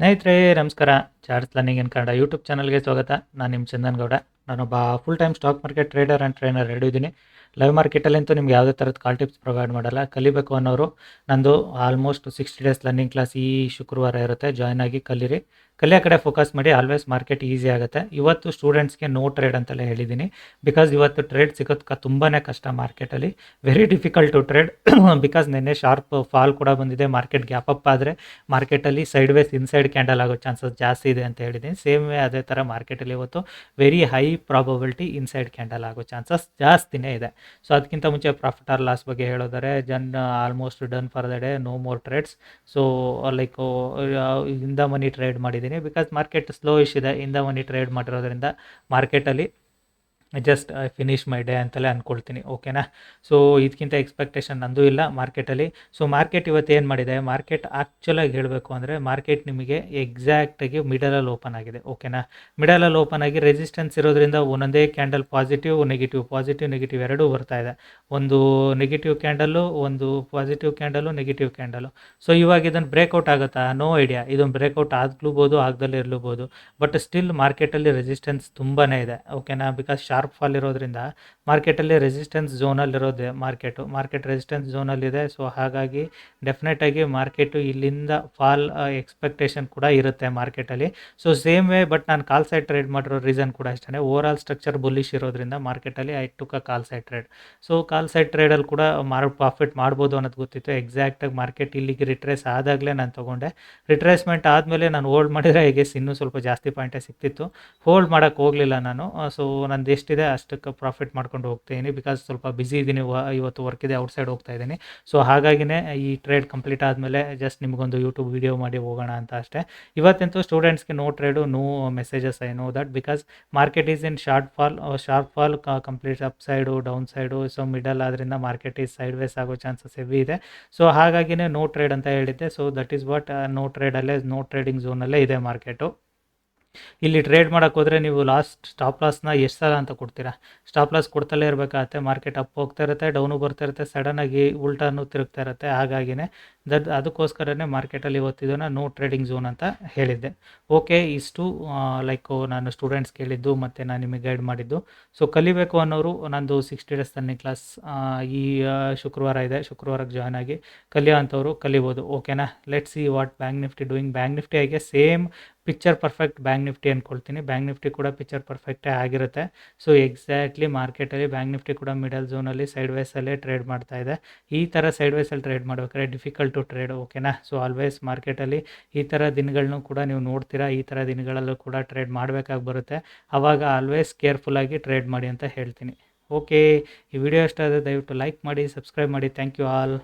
ಸ್ನೇಹಿತರೆ ನಮಸ್ಕಾರ. Charts learning in Kannada YouTube ಚಾನಲ್ಗೆ ಸ್ವಾಗತ. ನಾನು ನಿಮ್ಮ ಚಂದನ್ ಗೌಡ. ನಾನೊಬ್ಬ full time stock market trader and trainer ಎರಡೂ ಇದ್ದೀನಿ. ಲೈವ್ ಮಾರ್ಕೆಟಲ್ಲಂತೂ ನಿಮ್ಗೆ ಯಾವುದೇ ಥರದ ಕಾಲ್ ಟಿಪ್ಸ್ ಪ್ರೊವೈಡ್ ಮಾಡಲ್ಲ. ಕಲಿಬೇಕು ಅನ್ನೋರು ನಂದು almost sixty days learning class ಈ ಶುಕ್ರವಾರ ಇರುತ್ತೆ. ಜಾಯ್ನ್ ಆಗಿ ಕಲೀರಿ. ಕಲಿಯೋ ಕಡೆ ಫೋಕಸ್ ಮಾಡಿ ಆಲ್ವೇಸ್ ಮಾರ್ಕೆಟ್ ಈಸಿ ಆಗುತ್ತೆ. ಇವತ್ತು ಸ್ಟೂಡೆಂಟ್ಸ್ಗೆ ನೋ ಟ್ರೇಡ್ ಅಂತಲೇ ಹೇಳಿದ್ದೀನಿ. ಬಿಕಾಸ್ ಇವತ್ತು ಟ್ರೇಡ್ ಸಿಗೋದಕ್ಕೆ ತುಂಬಾ ಕಷ್ಟ ಮಾರ್ಕೆಟಲ್ಲಿ very difficult to trade because ನಿನ್ನೆ ಶಾರ್ಪ್ ಫಾಲ್ ಕೂಡ ಬಂದಿದೆ. ಮಾರ್ಕೆಟ್ ಗ್ಯಾಪ್ ಅಪ್ ಆದರೆ ಮಾರ್ಕೆಟಲ್ಲಿ ಸೈಡ್ ವೇಸ್ ಇನ್ಸೈಡ್ ಕ್ಯಾಂಡಲ್ ಆಗೋ ಚಾನ್ಸಸ್ ಜಾಸ್ತಿ ಇದೆ ಅಂತ ಹೇಳಿದ್ದೀನಿ. ಸೇಮ್ ವೇ ಅದೇ ಥರ ಮಾರ್ಕೆಟಲ್ಲಿ ಇವತ್ತು very high probability inside candle ಆಗೋ ಚಾನ್ಸಸ್ ಜಾಸ್ತಿನೇ ಇದೆ. ಸೊ ಅದಕ್ಕಿಂತ ಮುಂಚೆ ಪ್ರಾಫಿಟ್ ಆರ್ ಲಾಸ್ ಬಗ್ಗೆ ಹೇಳೋದಾರೆ Jan almost done for the day no more trades so like in the money trade ಮಾಡಿದ್ದೀನಿ. ಬಿಕಾಸ್ ಮಾರ್ಕೆಟ್ ಸ್ಲೋ ಇಶ್ ಇದೆ ಇಂದ ಮನಿ ಟ್ರೇಡ್ ಮಾಡಿರೋದ್ರಿಂದ ಮಾರ್ಕೆಟಲ್ಲಿ just I finish my day ಅಂತಲೇ ಅಂದ್ಕೊಳ್ತೀನಿ ಓಕೆನಾ ಸೊ ಇದಕ್ಕಿಂತ ಎಕ್ಸ್ಪೆಕ್ಟೇಷನ್ ನಂದು ಇಲ್ಲ ಮಾರ್ಕೆಟಲ್ಲಿ ಸೊ ಮಾರ್ಕೆಟ್ ಇವತ್ತು ಏನು ಮಾಡಿದೆ? ಮಾರ್ಕೆಟ್ ಆ್ಯಕ್ಚುಲಾಗಿ ಹೇಳಬೇಕು ಅಂದರೆ ಮಾರ್ಕೆಟ್ ನಿಮಗೆ ಎಕ್ಸಾಕ್ಟಾಗಿ ಮಿಡಲಲ್ಲಿ ಓಪನ್ ಆಗಿದೆ ಓಕೆನಾ ಮಿಡಲಲ್ಲಿ ಓಪನ್ ಆಗಿ ರೆಸಿಸ್ಟೆನ್ಸ್ ಇರೋದ್ರಿಂದ ಒಂದೊಂದೇ candle positive negative positive negative ಎರಡೂ ಬರ್ತಾ ಇದೆ. ಒಂದು ನೆಗೆಟಿವ್ ಕ್ಯಾಂಡಲ್ಲು ಒಂದು positive candle negative candle so ಇವಾಗ ಇದನ್ನು ಬ್ರೇಕೌಟ್ ಆಗುತ್ತಾ? ನೋ ಐಡಿಯಾ ಇದೊಂದು ಬ್ರೇಕೌಟ್ ಆಗ್ಲೂಬೋದು, ಆಗದಲ್ಲೇ ಇರಲೂಬೋದು. ಬಟ್ ಸ್ಟಿಲ್ ಮಾರ್ಕೆಟಲ್ಲಿ ರೆಸಿಸ್ಟೆನ್ಸ್ ತುಂಬಾ ಇದೆ ಓಕೆನಾ ಬಿಕಾಸ್ ಫಾಲ್ ಇರೋದ್ರಿಂದ ಮಾರ್ಕೆಟಲ್ಲಿ ರೆಸಿಸ್ಟೆನ್ಸ್ ಝೋನಲ್ಲಿರೋದೆ ಮಾರ್ಕೆಟು ಮಾರ್ಕೆಟ್ ರೆಸಿಸ್ಟೆನ್ಸ್ ಝೋನಲ್ಲಿದೆ ಸೊ ಹಾಗಾಗಿ ಡೆಫಿನೆಟಾಗಿ ಮಾರ್ಕೆಟು ಇಲ್ಲಿಂದ ಫಾಲ್ ಎಕ್ಸ್ಪೆಕ್ಟೇಷನ್ ಕೂಡ ಇರುತ್ತೆ ಮಾರ್ಕೆಟಲ್ಲಿ ಸೊ ಸೇಮ್ ವೇ ಬಟ್ ನಾನು ಕಾಲ್ ಸೈಡ್ ಟ್ರೇಡ್ ಮಾಡಿರೋ ರೀಸನ್ ಕೂಡ ಅಷ್ಟೇ ಓವರ್ ಆಲ್ ಸ್ಟ್ರಕ್ಚರ್ ಬುಲ್ಲಿಶ್ ಇರೋದ್ರಿಂದ ಮಾರ್ಕೆಟಲ್ಲಿ I took a call side trade so call side ಟ್ರೇಡಲ್ಲಿ ಕೂಡ ಮಾರ್ ಪ್ರಾಫಿಟ್ ಮಾಡ್ಬೋದು ಅನ್ನೋದು ಗೊತ್ತಿತ್ತು. ಎಕ್ಸಾಕ್ಟಾಗಿ ಮಾರ್ಕೆಟ್ ಇಲ್ಲಿಗೆ ರಿಟ್ರೇಸ್ ಆದಾಗಲೇ ನಾನು ತೊಗೊಂಡೆ. ರಿಟ್ರೇಸ್ಮೆಂಟ್ ಆದಮೇಲೆ ನಾನು ಹೋಲ್ಡ್ ಮಾಡಿದರೆ ಹೇಗೆ ಇನ್ನೂ ಸ್ವಲ್ಪ ಜಾಸ್ತಿ ಪಾಯಿಂಟೇ ಸಿಕ್ತಿತ್ತು. ಹೋಲ್ಡ್ ಮಾಡೋಕ್ಕೆ ಹೋಗಲಿಲ್ಲ ನಾನು. ಸೊ ನಂದು ಎಷ್ಟಿದೆ ಅಷ್ಟಕ್ಕೆ ಪ್ರಾಫಿಟ್ ಮಾಡ್ಕೊಂಡು ಹೋಗ್ತೀನಿ ಬಿಕಾಸ್ ಸ್ವಲ್ಪ ಬ್ಯುಸಿ ಇದ್ದೀನಿ ಇವತ್ತು ವರ್ಕ್ ಇದೆ ಔಟ್ಸೈಡ್ ಹೋಗ್ತಾ ಇದ್ದೀನಿ ಸೊ ಹಾಗಾಗಿನೇ ಈ ಟ್ರೇಡ್ ಕಂಪ್ಲೀಟ್ ಆದಮೇಲೆ ಜಸ್ಟ್ ನಿಮಗೊಂದು ಯೂಟ್ಯೂಬ್ ವೀಡಿಯೋ ಮಾಡಿ ಹೋಗೋಣ ಅಂತ ಅಷ್ಟೇ. ಇವತ್ತಂತೂ ಸ್ಟೂಡೆಂಟ್ಸ್ಗೆ no trade no messages I know that because market is in short fall short fall complete upside downside so middle ಆದ್ದರಿಂದ ಮಾರ್ಕೆಟ್ ಈಸ್ ಸೈಡ್ ವೇಸ್ ಆಗೋ ಚಾನ್ಸಸ್ ಹೆವಿ ಇದೆ. ಸೊ ಹಾಗಾಗಿನೇ ನೋ ಟ್ರೇಡ್ ಅಂತ ಹೇಳಿದ್ದೆ. So that is what no ಟ್ರೇಡಲ್ಲೇ no trading ಝೋನಲ್ಲೇ ಇದೆ market ಇಲ್ಲಿ trade ಮಾಡೋಕ್ಕೆ ಹೋದರೆ ನೀವು ಲಾಸ್ಟ್ ಸ್ಟಾಪ್ ಲಾಸ್ನ ಎಷ್ಟು ಸಲ ಅಂತ ಕೊಡ್ತೀರಾ? ಸ್ಟಾಪ್ ಲಾಸ್ ಕೊಡ್ತಲೇ ಇರಬೇಕಾಗತ್ತೆ ಮಾರ್ಕೆಟ್ ಅಪ್ ಹೋಗ್ತಾ ಇರುತ್ತೆ ಡೌನು ಬರ್ತಾ ಇರುತ್ತೆ ಸಡನ್ನಾಗಿ ಉಲ್ಟಾನು ತಿರುಗ್ತಾ ಇರುತ್ತೆ. ಹಾಗಾಗಿನೇ ದಟ್ ಅದಕ್ಕೋಸ್ಕರನೇ ಮಾರ್ಕೆಟಲ್ಲಿ ಇವತ್ತಿದನ್ನು ನೋ ಟ್ರೇಡಿಂಗ್ ಝೋನ್ ಅಂತ ಹೇಳಿದ್ದೆ. ಓಕೆ ಇಷ್ಟು ಲೈಕ್ ನಾನು ಸ್ಟೂಡೆಂಟ್ಸ್ ಕೇಳಿದ್ದು ಮತ್ತು ನಾನು ನಿಮಗೆ ಗೈಡ್ ಮಾಡಿದ್ದು. ಸೊ ಕಲಿಬೇಕು ಅನ್ನೋರು ನಂದು ಸಿಕ್ಸ್ಟಿ ಡೇಸ್ ತನ್ನಿ ಕ್ಲಾಸ್ ಈ ಶುಕ್ರವಾರ ಇದೆ, ಶುಕ್ರವಾರಕ್ಕೆ ಜಾಯ್ನ್ ಆಗಿ ಕಲಿಯೋ ಅಂಥವ್ರು ಕಲಿಬೋದು. ಓಕೆನಾ let see what Bank Nifty doing Bank Nifty ಆಗಿ same picture perfect Bank Nifty ಅಂದ್ಕೊಳ್ತೀನಿ ಬ್ಯಾಂಕ್ ನಿಫ್ಟಿ ಕೂಡ ಪಿಕ್ಚರ್ ಪರ್ಫೆಕ್ಟೇ ಆಗಿರುತ್ತೆ. ಸೊ ಎಕ್ಸಾಕ್ಟ್ಲಿ ಮಾರ್ಕೆಟಲ್ಲಿ ಬ್ಯಾಂಕ್ ನಿಫ್ಟಿ ಕೂಡ ಮಿಡಲ್ ಝೋನಲ್ಲಿ ಸೈಡ್ ವೈಸಲ್ಲೇ ಟ್ರೇಡ್ ಮಾಡ್ತಾ ಇದೆ. ಈ ಥರ ಸೈಡ್ ವೈಸಲ್ಲಿ ಟ್ರೇಡ್ ಮಾಡ್ಬೇಕಾದ್ರೆ ಡಿಫಿಕಲ್ಟ್ ಟು ಟ್ರೇಡ್ ಓಕೆನಾ ಸೊ ಆಲ್ವೇಸ್ ಮಾರ್ಕೆಟಲ್ಲಿ ಈ ಥರ ದಿನಗಳನ್ನೂ ಕೂಡ ನೀವು ನೋಡ್ತೀರಾ, ಈ ಥರ ದಿನಗಳಲ್ಲೂ ಕೂಡ ಟ್ರೇಡ್ ಮಾಡಬೇಕಾಗಿ ಬರುತ್ತೆ. ಆವಾಗ ಆಲ್ವೇಸ್ ಕೇರ್ಫುಲ್ಲಾಗಿ ಟ್ರೇಡ್ ಮಾಡಿ ಅಂತ ಹೇಳ್ತೀನಿ. ಓಕೆ ಈ ವಿಡಿಯೋ ಇಷ್ಟ ಆದರೆ ದಯವಿಟ್ಟು ಲೈಕ್ ಮಾಡಿ ಸಬ್ಸ್ಕ್ರೈಬ್ ಮಾಡಿ. Thank you all